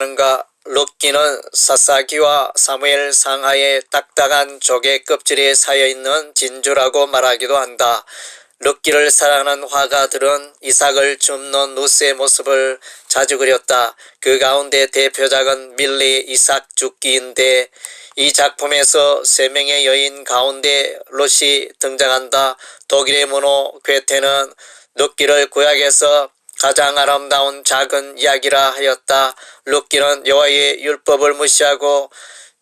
가 럭기는 사사기와 사무엘 상하의 딱딱한 조개 껍질에 쌓여있는 진주라고 말하기도 한다. 럭기를 사랑하는 화가들은 이삭을 줍는 누스의 모습을 자주 그렸다. 그 가운데 대표작은 밀리 이삭 죽기인데 이 작품에서 세 명의 여인 가운데 롯이 등장한다. 독일의 문호 괴테는 럭기를 구약에서 가장 아름다운 작은 이야기라 하였다. 룻기는 여호와의 율법을 무시하고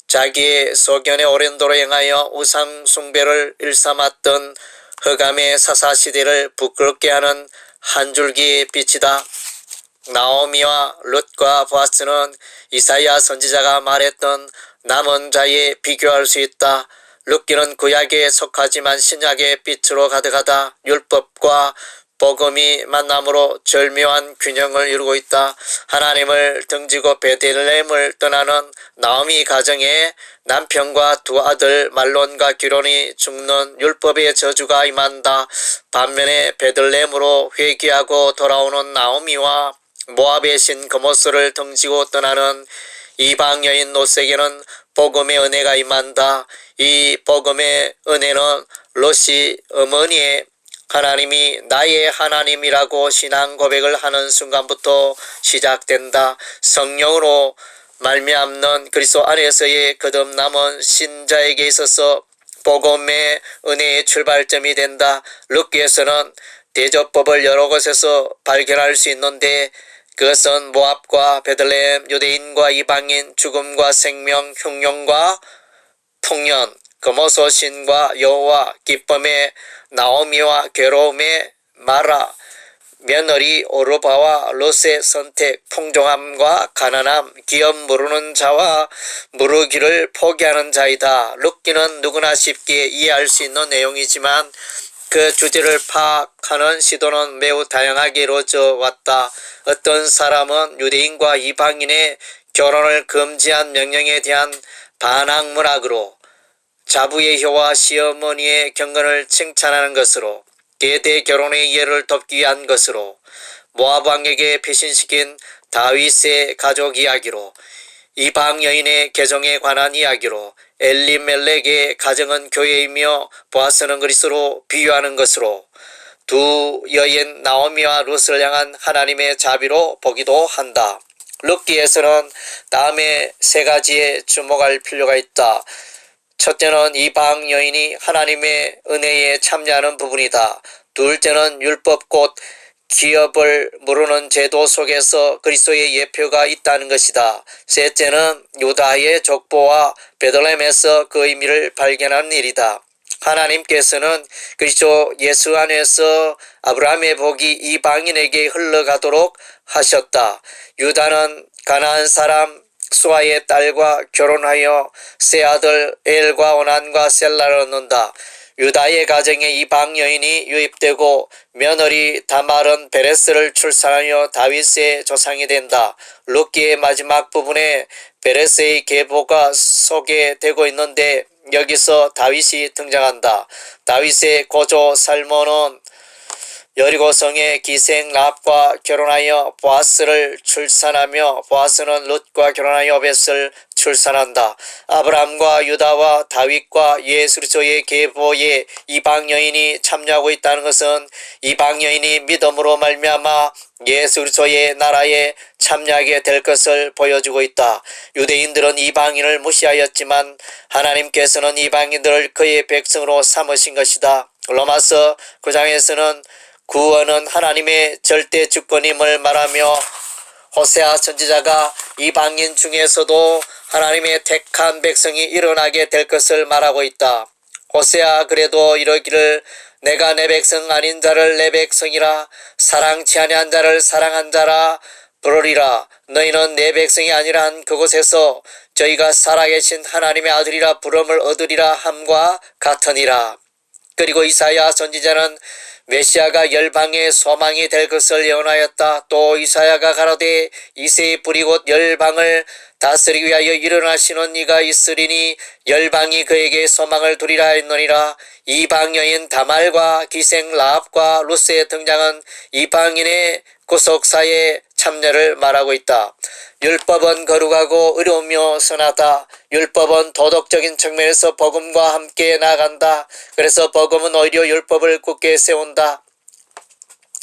자기의 소견에 오랜 도로 행하여 우상 숭배를 일삼았던 허감의 사사시대를 부끄럽게 하는 한 줄기의 빛이다. 나오미와 룻과 보아스는 이사야 선지자가 말했던 남은 자에 비교할 수 있다. 룻기는 구약에 속하지만 신약의 빛으로 가득하다. 율법과 복음이 만남으로 절묘한 균형을 이루고 있다. 하나님을 등지고 베들레헴을 떠나는 나오미 가정에 남편과 두 아들 말론과 기론이 죽는 율법의 저주가 임한다. 반면에 베들레헴으로 회귀하고 돌아오는 나오미와 모압의 신 그모스를 등지고 떠나는 이방 여인 노세에는 복음의 은혜가 임한다. 이 복음의 은혜는 롯이 어머니의 하나님이 나의 하나님이라고 신앙 고백을 하는 순간부터 시작된다. 성령으로 말미암는 그리스도 안에서의 거듭남은 신자에게 있어서 복음의 은혜의 출발점이 된다. 룻기에서는 대조법을 여러 곳에서 발견할 수 있는데 그것은 모압과 베들레헴, 유대인과 이방인, 죽음과 생명, 흉년과 풍년, 금오소신과 여호와, 기쁨의 나오미와 괴로움의 마라, 며느리 오르바와 롯의 선택, 풍종함과 가난함, 기업 모르는 자와 무르기를 포기하는 자이다. 룻기는 누구나 쉽게 이해할 수 있는 내용이지만 그 주제를 파악하는 시도는 매우 다양하게 이루어져 왔다. 어떤 사람은 유대인과 이방인의 결혼을 금지한 명령에 대한 반항 문학으로 자부의 효와 시어머니의 경건을 칭찬하는 것으로 계대 결혼의 이해를 돕기 위한 것으로 모압 왕에게 배신시킨 다윗의 가족 이야기로 이방 여인의 개정에 관한 이야기로 엘리멜렉의 가정은 교회이며 보아스는 그리스로 비유하는 것으로 두 여인 나오미와 룻을 향한 하나님의 자비로 보기도 한다. 룻기에서는 다음에 세 가지에 주목할 필요가 있다. 첫째는 이방 여인이 하나님의 은혜에 참여하는 부분이다. 둘째는 율법 곧 기업을 모르는 제도 속에서 그리스도의 예표가 있다는 것이다. 셋째는 유다의 족보와 베들렘에서 그 의미를 발견하는 일이다. 하나님께서는 그리스도 예수 안에서 아브라함의 복이 이방인에게 흘러가도록 하셨다. 유다는 가나안 사람 수아의 딸과 결혼하여 세 아들 엘과 오난과 셀라를 얻는다. 유다의 가정에 이방 여인이 유입되고 며느리 다말은 베레스를 출산하여 다윗의 조상이 된다. 룻기의 마지막 부분에 베레스의 계보가 소개되고 있는데 여기서 다윗이 등장한다. 다윗의 고조 살몬은 여리고성의 기생 랍과 결혼하여 보아스를 출산하며 보아스는 룻과 결혼하여 오벳을 출산한다. 아브람과 유다와 다윗과 예수 그리스도의 계보에 이방 여인이 참여하고 있다는 것은 이방 여인이 믿음으로 말미암아 예수 그리스도의 나라에 참여하게 될 것을 보여주고 있다. 유대인들은 이방인을 무시하였지만 하나님께서는 이방인들을 그의 백성으로 삼으신 것이다. 로마서 9장에서는 구원은 하나님의 절대 주권임을 말하며 호세아 선지자가 이방인 중에서도 하나님의 택한 백성이 일어나게 될 것을 말하고 있다. 호세아 그래도 이러기를 내가 내 백성 아닌 자를 내 백성이라 사랑치 아니한 자를 사랑한 자라 부르리라 너희는 내 백성이 아니라 한 그곳에서 저희가 살아계신 하나님의 아들이라 부름을 얻으리라 함과 같으니라. 그리고 이사야 선지자는 메시아가 열방의 소망이 될 것을 예언하였다. 또 이사야가 가로되 이세의 뿌리 곧 열방을 다스리기 위하여 일어나시는 이가 있으리니 열방이 그에게 소망을 두리라 했느니라. 이방 여인 다말과 기생 라합과 루스의 등장은 이방인의 구속사의 참여를 말하고 있다. 율법은 거룩하고 의로우며 선하다. 율법은 도덕적인 측면에서 복음과 함께 나간다. 그래서 복음은 오히려 율법을 굳게 세운다.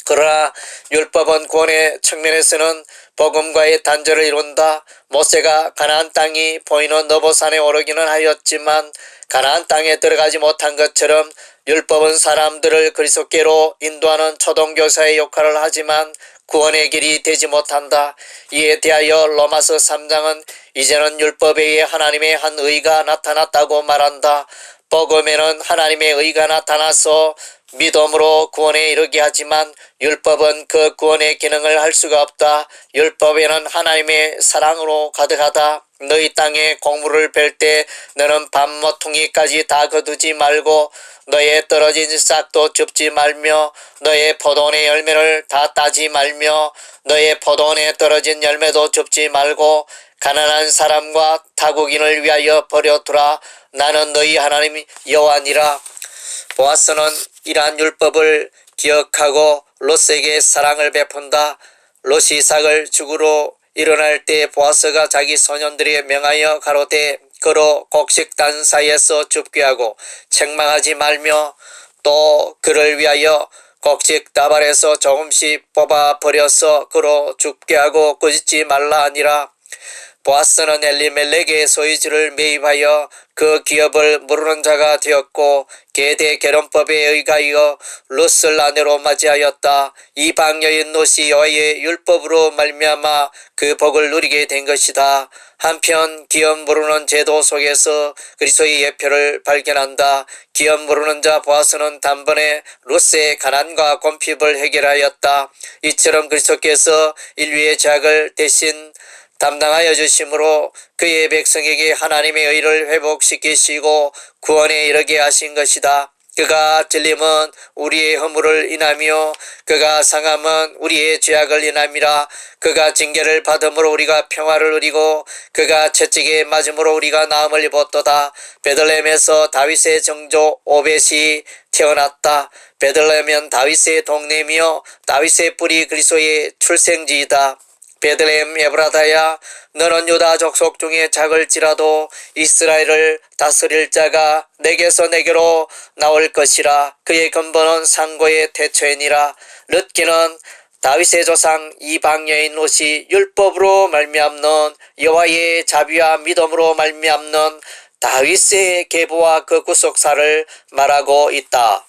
그러나 율법은 구원의 측면에서는 복음과의 단절을 이룬다. 모세가 가나안 땅이 보이는 너보산에 오르기는 하였지만 가나안 땅에 들어가지 못한 것처럼 율법은 사람들을 그리스도께로 인도하는 초동교사의 역할을 하지만 구원의 길이 되지 못한다. 이에 대하여 로마서 3장은 이제는 율법에 의해 하나님의 한 의가 나타났다고 말한다. 복음에는 하나님의 의가 나타나서 믿음으로 구원에 이르게 하지만 율법은 그 구원의 기능을 할 수가 없다. 율법에는 하나님의 사랑으로 가득하다. 너희 땅에 곡물을 벨때 너는 밤모퉁이까지 다 거두지 말고 너의 떨어진 싹도 줍지 말며 너의 포도원의 열매를 다 따지 말며 너의 포도원에 떨어진 열매도 줍지 말고 가난한 사람과 타국인을 위하여 버려두라. 나는 너희 하나님 여호와니라. 보아스는 이러한 율법을 기억하고 롯에게 사랑을 베푼다. 롯이 이삭을 죽으러 일어날 때 보아스가 자기 소년들에 명하여 가로되 그로 곡식단 사이에서 줍게 하고 책망하지 말며 또 그를 위하여 곡식 다발에서 조금씩 뽑아 버려서 그로 죽게 하고 꾸짖지 말라 하니라. 보아스는 엘리멜렉의 소유지를 매입하여 그 기업을 모르는 자가 되었고 계대 결혼법에 의하여 롯을 아내로 맞이하였다. 이방 여인 롯이 여호와의 율법으로 말미암아 그 복을 누리게 된 것이다. 한편 기업 모르는 제도 속에서 그리스도의 예표를 발견한다. 기업 모르는 자 보아스는 단번에 롯의 가난과 곰핍을 해결하였다. 이처럼 그리스도께서 인류의 죄악을 대신 담당하여 주심으로 그의 백성에게 하나님의 의를 회복시키시고 구원에 이르게 하신 것이다. 그가 찔림은 우리의 허물을 인하며 그가 상함은 우리의 죄악을 인함이라. 그가 징계를 받음으로 우리가 평화를 누리고 그가 채찍에 맞음으로 우리가 나음을 입었도다. 베들레헴에서 다윗의 정조 오벳이 태어났다. 베들레헴은 다윗의 동네며 다윗의 뿌리 그리스도의 출생지이다 베들레헴 에브라다야 너는 유다 족속 중에 작을지라도 이스라엘을 다스릴 자가 내게서 내게로 나올 것이라 그의 근본은 상고의 태초이니라 르기는 다윗의 조상 이방 여인 롯이 율법으로 말미암는 여호와의 자비와 믿음으로 말미암는 다윗의 계보와 그 구속사를 말하고 있다.